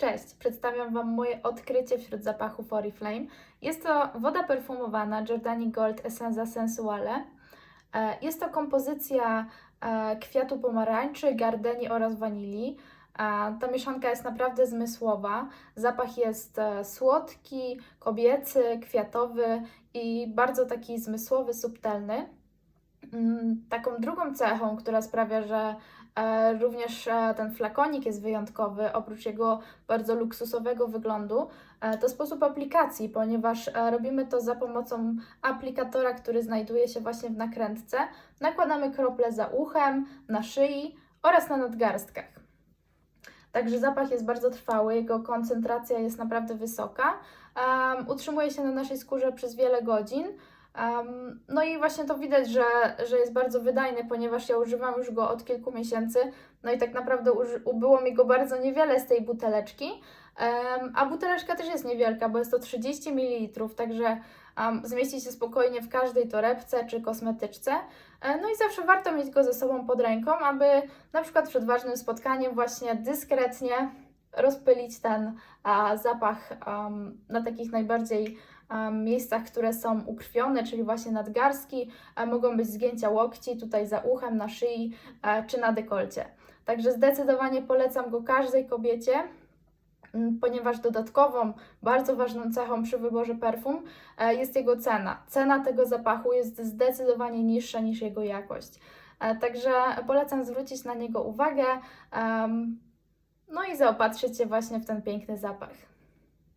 Cześć, przedstawiam Wam moje odkrycie wśród zapachów Oriflame. Jest to woda perfumowana Giordani Gold Essenza Sensuale. E, Jest to kompozycja e, kwiatu pomarańczy, gardeni oraz wanilii. E, Ta mieszanka jest naprawdę zmysłowa. Zapach jest słodki, kobiecy, kwiatowy i bardzo taki zmysłowy, subtelny. Mm, Taką drugą cechą, która sprawia, że e, również e, ten flakonik jest wyjątkowy, oprócz jego bardzo luksusowego wyglądu, e, to sposób aplikacji, ponieważ robimy to za pomocą aplikatora, który znajduje się właśnie w nakrętce. Nakładamy krople za uchem, na szyi oraz na nadgarstkach. Także zapach jest bardzo trwały, jego koncentracja jest naprawdę wysoka. Um, utrzymuje się na naszej skórze przez wiele godzin. Um, no i właśnie to widać, że, że jest bardzo wydajny, ponieważ ja używam już go od kilku miesięcy. No i tak naprawdę ubyło mi go bardzo niewiele z tej buteleczki. Em, a buteleczka też jest niewielka, bo jest to 30 ml, także um, zmieści się spokojnie w każdej torebce czy kosmetyczce. E, No i zawsze warto mieć go ze sobą pod ręką, aby na przykład przed ważnym spotkaniem właśnie dyskretnie rozpylić ten a, zapach am, na takich najbardziej am, miejscach, które są ukrwione, czyli właśnie nadgarstki, a mogą być zgięcia łokci, tutaj za uchem, na szyi e, czy na dekolcie. Także zdecydowanie polecam go każdej kobiecie, ponieważ dodatkową, bardzo ważną cechą przy wyborze perfum e, jest jego cena. Cena tego zapachu jest zdecydowanie niższa niż jego jakość. E, Także polecam zwrócić na niego uwagę. No i zaopatrzyć się właśnie w ten piękny zapach.